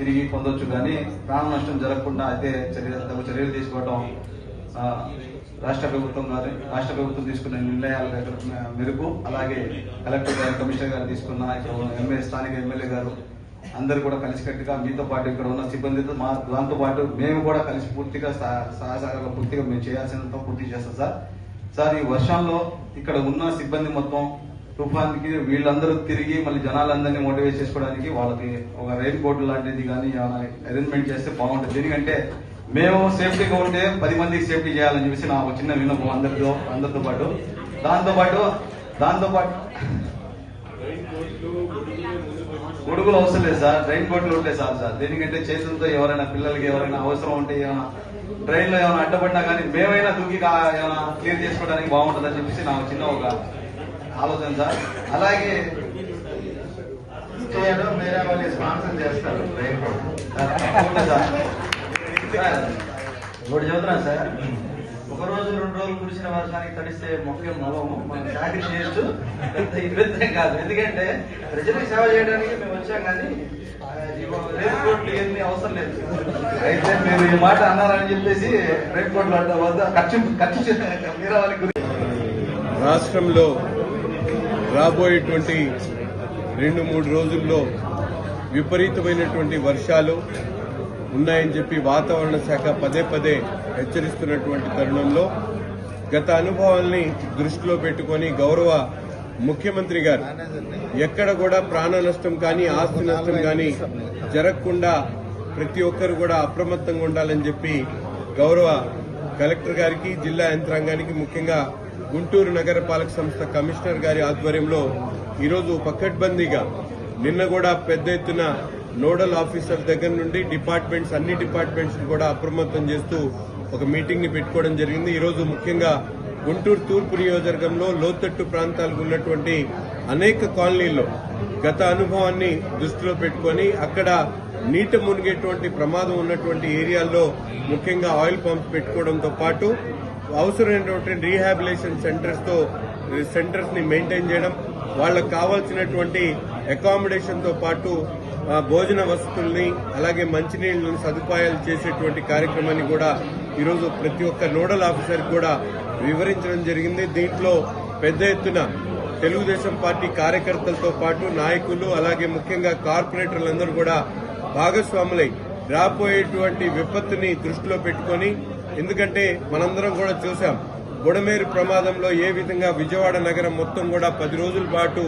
తిరిగి పొందొచ్చు. కానీ ప్రాణ నష్టం జరగకుండా అయితే చర్య తగు చర్యలు తీసుకోవడం రాష్ట్ర ప్రభుత్వం గారి రాష్ట్ర ప్రభుత్వం తీసుకున్న నిర్ణయాల మేరకు అలాగే కలెక్టర్ గారు కమిషనర్ గారు తీసుకున్న ఇక్కడ ఎమ్మెల్యే స్థానిక ఎమ్మెల్యే గారు అందరు కూడా కలిసికట్టుగా మీతో పాటు ఇక్కడ ఉన్న సిబ్బందితో మా దాంతో పాటు మేము కూడా కలిసి పూర్తిగా సహ- పూర్తిగా మేము చేయాల్సినంత పూర్తి చేస్తాం సార్. సార్ ఈ వర్షంలో ఇక్కడ ఉన్న సిబ్బంది మొత్తం తుఫాన్కి వీళ్ళందరూ తిరిగి మళ్ళీ జనాలందరినీ మోటివేట్ చేసుకోవడానికి వాళ్ళకి ఒక రెయిన్ కోట్ లాంటిది కానీ అరేంజ్మెంట్ చేస్తే బాగుంటుంది. ఎందుకంటే మేము సేఫ్టీగా ఉంటే పది మందికి సేఫ్టీ చేయాలని చెప్పేసి నా ఒక చిన్న విన్నపం అందరితో అందరితో పాటు. దాంతో పాటు దాంతో పాటు గొడుగులు అవసరం లేదు సార్. రైన్ కోట్లు ఉంటాయి సార్. సార్ దేనికంటే చేతులతో ఎవరైనా పిల్లలకి ఎవరైనా అవసరం ఉంటే ఏమైనా ట్రైన్లో ఏమైనా అడ్డపడినా కానీ మేమైనా దూకి ఏమైనా క్లియర్ చేసుకోవడానికి బాగుంటుందని చెప్పేసి నాకు చిన్న ఒక ఆలోచన సార్. అలాగే చేయడం వేరే వాళ్ళు స్పాన్సర్ చేస్తారు. Train code. సార్, సార్ చెబుతున్నా సార్. ఒక రోజు రెండు రోజులు కురిసిన వర్షానికి తడిస్తే మొక్కే మొలము మనం చాకరీ చేయొచ్చు పెద్ద ఇబ్బంది కాదు. ఎందుకంటే ప్రజలకు సేవ చేయడానికి మేము వచ్చాం కానీ రేపు కోట్లు ఏమీ అవసరం లేదు. అయితే మీరు ఈ మాట అన్నారని చెప్పేసి రేపు కోట్లు అడ్డ వద్ద ఖర్చు ఖర్చు చేసిన మీరా వాళ్ళకి రాష్ట్రంలో రాబోయేటువంటి రెండు మూడు రోజుల్లో విపరీతమైనటువంటి వర్షాలు ఉన్నాయని చెప్పి వాతావరణ శాఖ పదే పదే హెచ్చరిస్తున్నటువంటి తరుణంలో గత అనుభవాల్ని దృష్టిలో పెట్టుకొని గౌరవ ముఖ్యమంత్రి గారు ఎక్కడ కూడా ప్రాణ నష్టం కానీ ఆస్తి నష్టం కానీ జరగకుండా ప్రతి ఒక్కరు కూడా అప్రమత్తంగా ఉండాలని చెప్పి గౌరవ కలెక్టర్ గారికి జిల్లా యంత్రాంగానికి ముఖ్యంగా గుంటూరు నగరపాలక సంస్థ కమిషనర్ గారి ఆధ్వర్యంలో ఈరోజు పకడ్బందీగా నిన్న కూడా పెద్ద ఎత్తున నోడల్ ఆఫీసర్ దగ్గర నుండి డిపార్ట్మెంట్స్ అన్ని డిపార్ట్మెంట్స్ కూడా అప్రమత్తం చేస్తూ ఒక మీటింగ్ని పెట్టుకోవడం జరిగింది. ఈరోజు ముఖ్యంగా గుంటూరు తూర్పు నియోజకవర్గంలో లోతట్టు ప్రాంతాలకు ఉన్నటువంటి అనేక కాలనీల్లో గత అనుభవాన్ని దృష్టిలో పెట్టుకొని అక్కడ నీట మునిగేటువంటి ప్రమాదం ఉన్నటువంటి ఏరియాల్లో ముఖ్యంగా ఆయిల్ పంప్స్ పెట్టుకోవడంతో పాటు అవసరమైనటువంటి రీహాబిలేషన్ సెంటర్స్తో సెంటర్స్ని మెయింటైన్ చేయడం వాళ్ళకు కావాల్సినటువంటి అకామిడేషన్తో పాటు భోజన వసతుల్ని అలాగే మంచినీళ్ళ సదుపాయాలు చేసేటువంటి కార్యక్రమాన్ని కూడా ఈరోజు ప్రతి ఒక్క నోడల్ ఆఫీసర్ కూడా వివరించడం జరిగింది. దీంట్లో పెద్ద ఎత్తున తెలుగుదేశం పార్టీ కార్యకర్తలతో పాటు నాయకులు అలాగే ముఖ్యంగా కార్పొరేటర్లందరూ కూడా భాగస్వాములై రాబోయేటువంటి విపత్తుని దృష్టిలో పెట్టుకొని ఎందుకంటే మనందరం కూడా చూసాం బుడమేరు ప్రమాదంలో ఏ విధంగా విజయవాడ నగరం మొత్తం కూడా పది రోజుల పాటు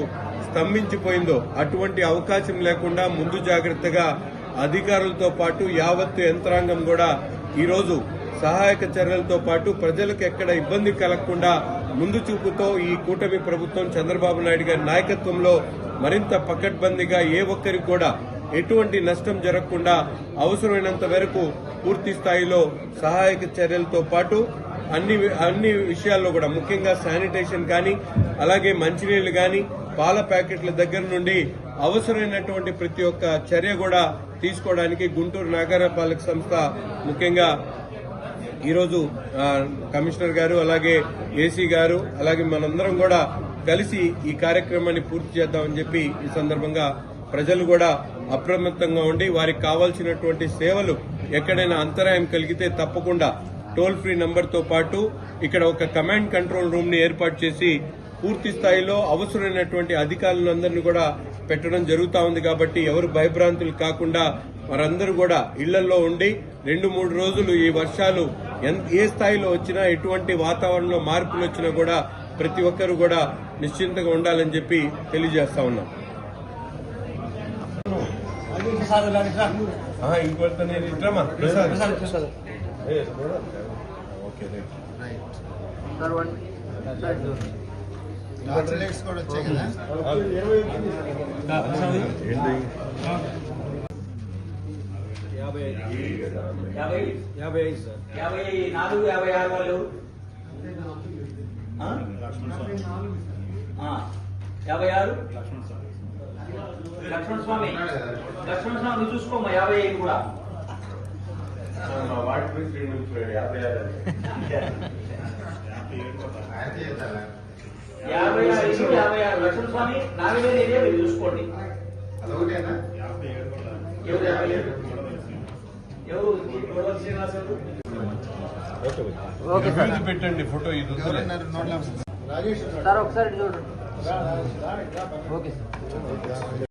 స్తంభించిపోయిందో అటువంటి అవకాశం లేకుండా ముందు జాగ్రత్తగా అధికారులతో పాటు యావత్తు యంత్రాంగం కూడా ఈరోజు సహాయక చర్యలతో పాటు ప్రజలకు ఎక్కడ ఇబ్బంది కలగకుండా ముందు చూపుతో ఈ కూటమి ప్రభుత్వం చంద్రబాబు నాయుడు గారి నాయకత్వంలో మరింత పకడ్బందీగా ఏ ఒక్కరికి కూడా ఎటువంటి నష్టం జరగకుండా అవసరమైనంత వరకు పూర్తి స్థాయిలో సహాయక చర్యలతో పాటు అన్ని అన్ని విషయాల్లో కూడా ముఖ్యంగా శానిటేషన్ కానీ అలాగే మంచినీళ్ళు కానీ పాల ప్యాకెట్ల దగ్గర నుండి అవసరమైనటువంటి ప్రతి ఒక్క చర్య కూడా తీసుకోవడానికి గుంటూరు నగరపాలక సంస్థ ముఖ్యంగా ఈరోజు కమిషనర్ గారు అలాగే ఏసీ గారు అలాగే మనందరం కూడా కలిసి ఈ కార్యక్రమాన్ని పూర్తి చేద్దామని చెప్పి ఈ సందర్భంగా ప్రజలు కూడా అప్రమత్తంగా ఉండి వారికి కావాల్సినటువంటి సేవలు ఎక్కడైనా అంతరాయం కలిగితే తప్పకుండా టోల్ ఫ్రీ నంబర్తో పాటు ఇక్కడ ఒక కమాండ్ కంట్రోల్ రూమ్ని ఏర్పాటు చేసి పూర్తి స్థాయిలో అవసరమైనటువంటి అధికారులందరినీ కూడా పెట్టడం జరుగుతా ఉంది కాబట్టి ఎవరు భయభ్రాంతులు కాకుండా వారందరూ కూడా ఇళ్ళలో ఉండి రెండు మూడు రోజులు ఈ వర్షాలు ఎన్- ఏ స్థాయిలో వచ్చినా ఎటువంటి వాతావరణంలో మార్పులు వచ్చినా కూడా ప్రతి ఒక్కరు కూడా నిశ్చింతగా ఉండాలని చెప్పి తెలియజేస్తా ఉన్నాం. ఆహా, ఇంకోటితో నేను ఇట్రమ్మా, ప్రసాద్. ఏ, చూడు. ఓకే కదా? ఏంటి? యాభై నాలుగు యాభై ఆరు. వాళ్ళు యాభై ఆరు. లక్ష్మణ స్వామి లక్ష్మణ స్వామి చూసుకోమ్మా యాభై ఐదు కూడా. యాభై ఐదు యాభై ఆరు. లక్ష్మణ స్వామి నాలుగు వేలు ఇదే మీరు చూసుకోండి అదొకటేనా ఎవరు? గొడవ పెట్టండి ఫోటో ఇది. సార్ ఒకసారి చూడండి. Okay sir.